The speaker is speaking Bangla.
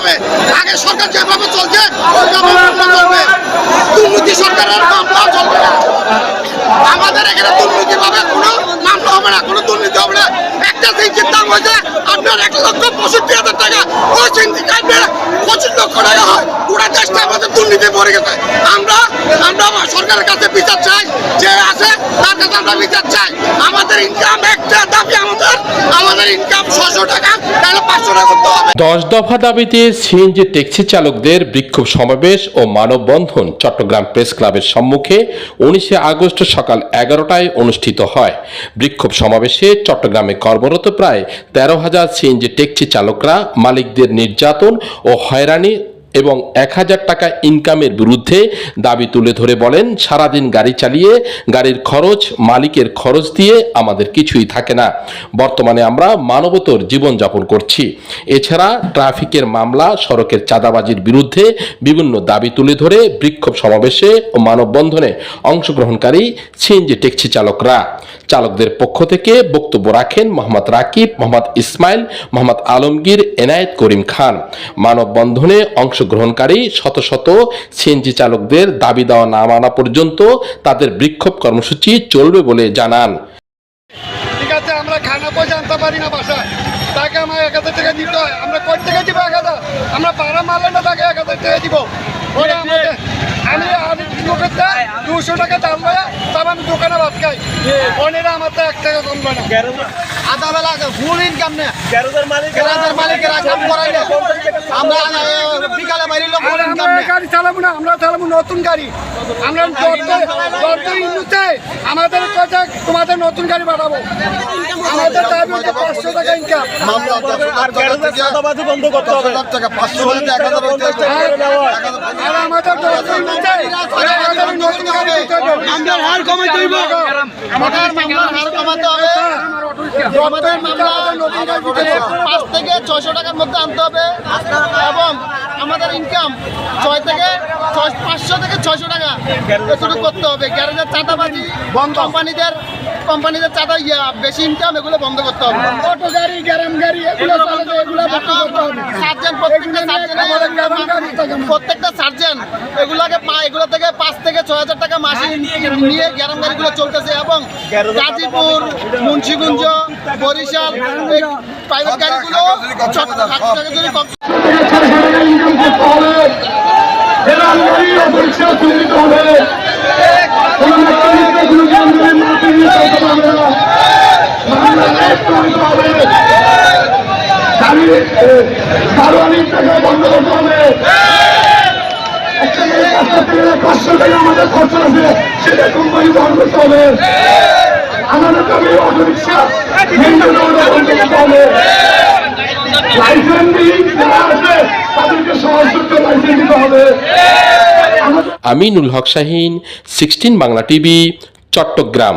হবে। আগে সরকার যেভাবে চলছে দুর্নীতি সরকারের মামলা চলবে না। আমাদের এখানে দুর্নীতি ভাবে কোনো মামলা হবে না, কোনো দুর্নীতি হবে না। একটা সিঞ্চির দাম হয়েছে আপনার এক লক্ষ পঁয়ষট্টি হাজার টাকা। ওই সিঞ্চি আপনার পঁচিশ লক্ষ টাকা হয়। পুরো দেশটা আমাদের দুর্নীতি পড়ে গেছে। আমরা আমরা সরকারের কাছে বিচার চাই যে আমাদের ইনকাম একটা দাবি আমাদের আমাদের ইনকাম ছশো টাকা, তাহলে পাঁচশো টাকা করতে হবে। দশ দফা দাবিতে সিএনজি ট্যাক্সি চালকদের বিক্ষোভ সমাবেশ ও মানববন্ধন চট্টগ্রাম প্রেস ক্লাবের সম্মুখে উনিশে আগস্ট সকাল এগারোটায় অনুষ্ঠিত হয়। বিক্ষোভ সমাবেশে চট্টগ্রামে কর্মরত প্রায় তেরো হাজার সিএনজি ট্যাক্সি চালকরা, মালিকদের নির্যাতন ও হয়রানি এবং এক হাজার টাকা ইনকামের বিরুদ্ধে দাবি তুলে ধরে বলেন, সারাদিন গাড়ি চালিয়ে গাড়ির খরচ, মালিকের খরচ দিয়ে আমাদের কিছুই থাকে না। বর্তমানে আমরা মানবতর জীবনযাপন করছি। এছাড়া ট্রাফিকের মামলা, সড়কের চাঁদাবাজির বিরুদ্ধে বিভিন্ন দাবি তুলে ধরে বিক্ষোভ সমাবেশে ও মানববন্ধনে অংশগ্রহণকারী সিএনজি ট্যাক্সি চালকরা। চালকদের পক্ষ থেকে বক্তব্য রাখেন মোহাম্মদ রাকিব, মোহাম্মদ ইসমাইল, মোহাম্মদ আলমগীর, এনায়েত করিম খান। মানববন্ধনে অংশগ্রহণকারী শত শত সিএনজি চালকদের দাবি দেওয়া না মানা পর্যন্ত তাদের বিক্ষোভ কর্মসূচি চলবে বলে জানান। ঠিক আছে, আমরা খানা টাকা আমরা দিব এক হাজার? আমরা পাড়া মারলে না তাকে এক হাজার টাকা দিব। ওরা আমাকে আমি আমি দুশো টাকা দাম দেয় তারপর আমি দোকানে ভাত খাই। আমার তো এক টাকা কমবে না। আধা বেলা ফুল ইনকাম নেই গ্যারাজের মালিকেরা কাম করাই না আমরা বিকালে বাইরিল ফুল ইনকাম নেই গাড়ি চালাবো না আমরা চালাবো নতুন গাড়ি। আমরা ইন্দুতে আমাদের কথা তোমাদের নতুন গাড়ি বাড়াবো। আমাদের দাবি হচ্ছে পাঁচশো টাকা ইনকাম আর গ্যারেজের বন্ধ করতে হবে। আর আমাদের দর্দ ইন্দুতে আমাদের নতুন গাড়ি দিতে হবে আমরা হার দিব আমাদের মামলা হার কমাতে হবে। আমাদের মামলা পাঁচ থেকে ছয়শো টাকার মধ্যে আনতে হবে। এবং আমাদের ইনকাম ছয় থেকে পাঁচশো থেকে ছয়শো টাকা এতটুকু করতে হবে। গ্যারেজের চাঁদাবাজি বন্ধ। কোম্পানিদের কোম্পানিদের চাঁদা ইয়া বেশি ইনকাম এগুলো বন্ধ করতে হবে। অটো গাড়ি গ্যারাম গাড়ি এগুলো চালাতে এগুলো বন্ধ করতে হবে। সার্জেন প্রত্যেকটা সার্জেন প্রত্যেকটা সার্জেন এগুলাকে এগুলো থেকে পাঁচ থেকে ছয় হাজার টাকা মাসে নিয়ে গ্যারাম গাড়িগুলো চলতেছে এবং গাজীপুর মুন্সিগঞ্জ বরিশাল প্রাইভেট গাড়িগুলো Aminul Haque Shahin sixteen Bangla TV Chattogram.